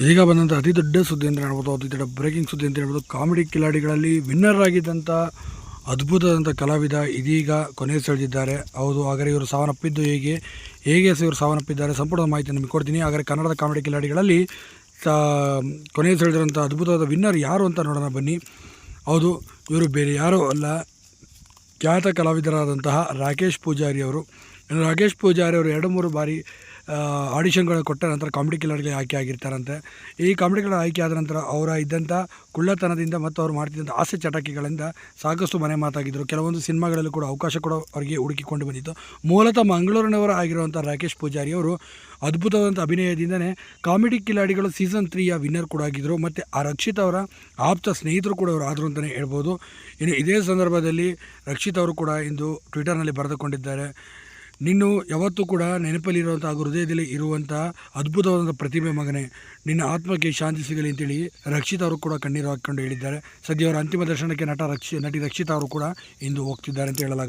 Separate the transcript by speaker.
Speaker 1: ಇದೀಗ ಬಂದಂಥ ಅತಿ ದೊಡ್ಡ ಸುದ್ದಿ ಅಂತ ಹೇಳ್ಬೋದು, ಅತಿ ದೊಡ್ಡ ಬ್ರೇಕಿಂಗ್ ಸುದ್ದಿ ಅಂತ ಹೇಳ್ಬೋದು, ಕಾಮಿಡಿ ಕಿಲಾಡಿಗಳಲ್ಲಿ ವಿನ್ನರ್ ಆಗಿದ್ದಂಥ ಅದ್ಭುತವಾದಂಥ ಕಲಾವಿದ ಇದೀಗ ಕೊನೆ ಸೆಳೆದಿದ್ದಾರೆ. ಹೌದು, ಹಾಗಾದರೆ ಇವರು ಸಾವನ್ನಪ್ಪಿದ್ದು ಹೇಗೆ? ಹೇಗೆ ಇವರು ಸಾವನ್ನಪ್ಪಿದ್ದಾರೆ? ಸಂಪೂರ್ಣ ಮಾಹಿತಿ ನಿಮಗೆ ಕೊಡ್ತೀನಿ. ಹಾಗಾದರೆ ಕನ್ನಡದ ಕಾಮಿಡಿ ಕಿಲಾಡಿಗಳಲ್ಲಿ ಕೊನೆ ಸೆಳೆದಿರೋಂಥ ಅದ್ಭುತವಾದ ವಿನ್ನರ್ ಯಾರು ಅಂತ ನೋಡೋಣ ಬನ್ನಿ. ಹೌದು, ಇವರು ಬೇರೆ ಯಾರೂ ಅಲ್ಲ. ಖ್ಯಾತ ಕಲಾವಿದರಾದಂತಹ ರಾಕೇಶ್ ಪೂಜಾರಿ ಅವರು. ರಾಕೇಶ್ ಪೂಜಾರಿ ಅವರು ಎರಡು ಮೂರು ಬಾರಿ ಆಡಿಷನ್ಗಳು ಕೊಟ್ಟ ನಂತರ ಕಾಮಿಡಿ ಕಿಲ್ಲರ್ಗೆ ಆಯ್ಕೆ ಆಗಿರ್ತಾರಂತೆ. ಈ ಕಾಮಿಡಿ ಕಿಲ್ಲರ್ ಆಯ್ಕೆ ಆದ ನಂತರ ಅವರ ಇದ್ದಂಥ ಕುಳ್ಳತನದಿಂದ ಮತ್ತು ಅವ್ರು ಮಾಡ್ತಿದ್ದಂಥ ಆಸೆ ಚಟಾಕಿಗಳಿಂದ ಸಾಕಷ್ಟು ಮನೆ ಮಾತಾಗಿದ್ದರು ಕೆಲವೊಂದು ಸಿನಿಮಾಗಳಲ್ಲೂ ಕೂಡ ಅವಕಾಶ ಕೂಡ ಅವರಿಗೆ ಹುಡುಕಿಕೊಂಡು ಬಂದಿತ್ತು. ಮೂಲತಃ ಮಂಗಳೂರಿನವರ ಆಗಿರುವಂಥ ರಾಕೇಶ್ ಪೂಜಾರಿ ಅವರು ಅದ್ಭುತವಾದಂಥ ಅಭಿನಯದಿಂದನೇ ಕಾಮಿಡಿ ಕಿಲಾಡಿಗಳು ಸೀಸನ್ ತ್ರೀಯ ವಿನ್ನರ್ ಕೂಡ ಆಗಿದ್ದರು ಮತ್ತು ಆ ರಕ್ಷಿತ್ ಅವರ ಆಪ್ತ ಸ್ನೇಹಿತರು ಕೂಡ ಅವರು ಆದರು ಅಂತಲೇ ಹೇಳ್ಬೋದು. ಇನ್ನು ಇದೇ ಸಂದರ್ಭದಲ್ಲಿ ರಕ್ಷಿತ್ ಅವರು ಕೂಡ ಇಂದು ಟ್ವಿಟರ್ನಲ್ಲಿ ಬರೆದುಕೊಂಡಿದ್ದಾರೆ. ನೀನು ಯಾವತ್ತೂ ಕೂಡ ನೆನಪಲ್ಲಿರುವಂಥ ಹಾಗೂ ಹೃದಯದಲ್ಲಿ ಇರುವಂಥ ಅದ್ಭುತವಾದಂಥ ಪ್ರತಿಭೆ ಮಗನೇ, ನಿನ್ನ ಆತ್ಮಕ್ಕೆ ಶಾಂತಿ ಸಿಗಲಿ ಅಂತೇಳಿ ರಕ್ಷಿತ ಅವರು ಕೂಡ ಕಣ್ಣೀರು ಹಾಕ್ಕೊಂಡು ಹೇಳಿದ್ದಾರೆ. ಸದ್ಯ ಅವರ ಅಂತಿಮ ದರ್ಶನಕ್ಕೆ ನಟ ರಕ್ಷಿ, ನಟಿ ರಕ್ಷಿತ್ ಅವರು ಕೂಡ ಇಂದು ಹೋಗ್ತಿದ್ದಾರೆ ಅಂತ ಹೇಳಲಾಗುತ್ತೆ